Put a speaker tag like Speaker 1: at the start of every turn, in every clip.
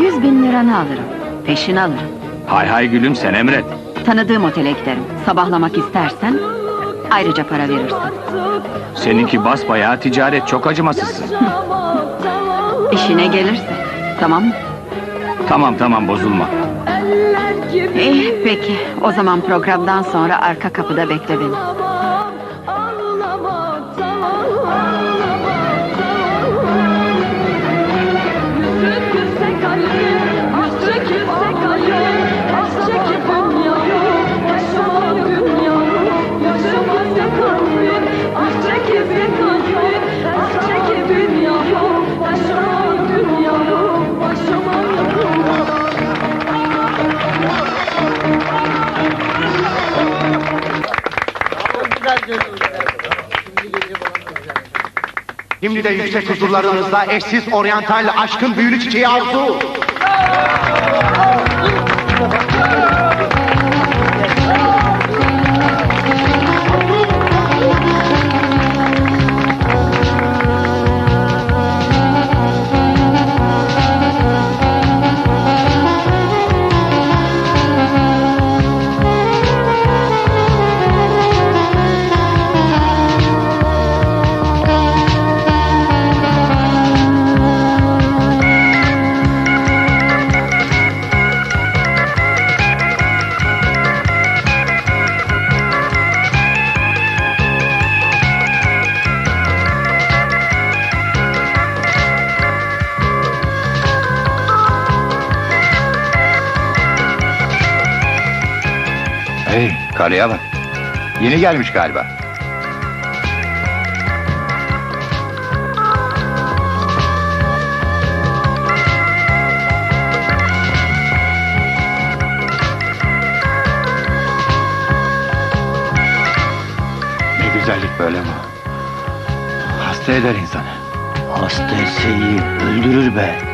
Speaker 1: Yüz bin liranı alırım. Peşin alırım.
Speaker 2: Hay hay gülüm sen emret.
Speaker 1: Tanıdığım otele giderim. Sabahlamak istersen ayrıca para verirsin.
Speaker 2: Seninki basbayağı ticaret çok acımasızsın.
Speaker 1: İşine gelirse. Tamam mı?
Speaker 2: tamam tamam bozulma.
Speaker 1: İyi peki. O zaman programdan sonra arka kapıda bekle beni.
Speaker 3: Şimdi de yüksek huzurlarınızda eşsiz oryantal aşkın büyülü çiçeği Arzu.
Speaker 4: Hey, karıya bak. Yeni gelmiş galiba. Ne güzellik böyle bu. Hasta eder insanı.
Speaker 5: Hasta etse öldürür be.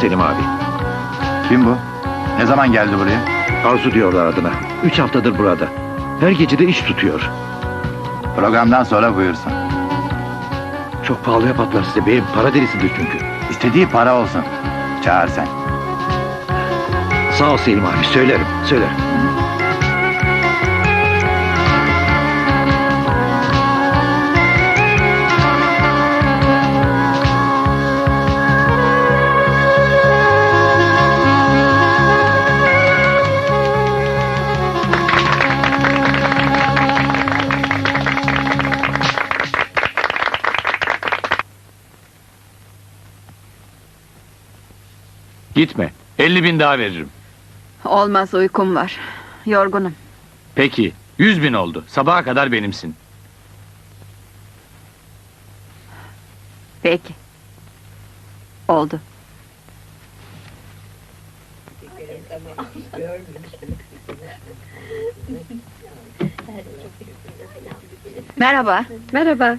Speaker 6: Selim abi.
Speaker 4: Kim bu? Ne zaman geldi buraya?
Speaker 6: Arzu diyorlar adına. Üç haftadır burada. Her gece de iş tutuyor.
Speaker 4: Programdan sonra buyursun.
Speaker 6: Çok pahalıya patlar size. Benim para delisidir çünkü.
Speaker 4: İstediği para olsun. Çağır sen.
Speaker 6: Sağ ol Selim abi. Söylerim. Söylerim.
Speaker 2: Gitme. 50 bin daha veririm.
Speaker 1: Olmaz uykum var. Yorgunum.
Speaker 2: Peki 100 bin oldu. Sabaha kadar benimsin.
Speaker 1: Peki. Oldu. Merhaba.
Speaker 7: Merhaba.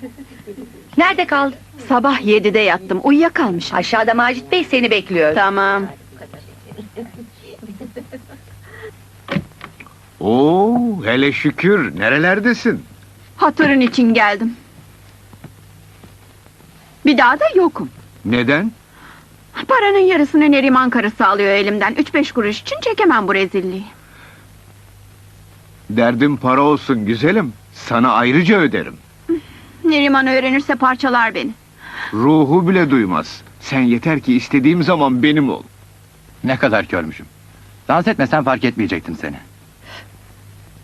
Speaker 7: Nerede kaldın?
Speaker 1: Sabah yedide yattım. Uyuyakalmışım.
Speaker 7: Aşağıda Macit Bey seni bekliyor.
Speaker 1: Tamam.
Speaker 8: Oo, hele şükür. Nerelerdesin?
Speaker 1: Hatırın için geldim. Bir daha da yokum.
Speaker 8: Neden?
Speaker 1: Paranın yarısını Neriman karısı alıyor elimden. Üç beş kuruş için çekemem bu rezilliği.
Speaker 8: Derdim para olsun güzelim. Sana ayrıca öderim.
Speaker 1: Neriman öğrenirse parçalar beni.
Speaker 8: Ruhu bile duymaz. Sen yeter ki istediğim zaman benim ol.
Speaker 4: Ne kadar körmüşüm. Dans etmesen fark etmeyecektim seni.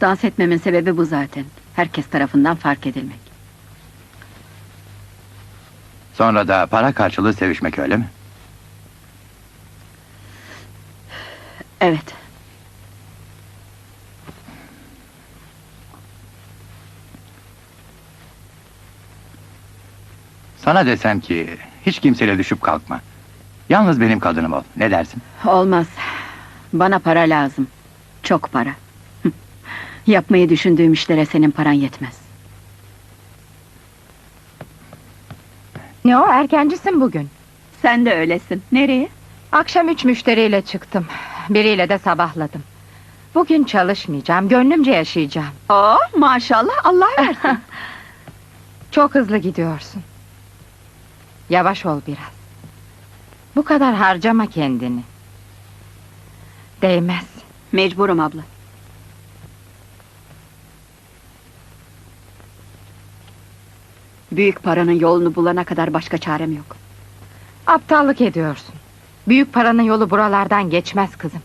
Speaker 1: Dans etmemin sebebi bu zaten. Herkes tarafından fark edilmek.
Speaker 4: Sonra da para karşılığı sevişmek öyle mi?
Speaker 1: Evet.
Speaker 4: Sana desem ki hiç kimseyle düşüp kalkma. Yalnız benim kadınım ol. Ne dersin?
Speaker 1: Olmaz. Bana para lazım. Çok para. Yapmayı düşündüğüm işlere senin paran yetmez.
Speaker 9: Ne o erkencisin bugün.
Speaker 1: Sen de öylesin. Nereye?
Speaker 9: Akşam üç müşteriyle çıktım. Biriyle de sabahladım. Bugün çalışmayacağım, gönlümce yaşayacağım.
Speaker 1: Oo, maşallah Allah versin.
Speaker 9: Çok hızlı gidiyorsun. Yavaş ol biraz. Bu kadar harcama kendini. Değmez.
Speaker 1: Mecburum abla. Büyük paranın yolunu bulana kadar başka çarem yok.
Speaker 9: Aptallık ediyorsun. Büyük paranın yolu buralardan geçmez kızım.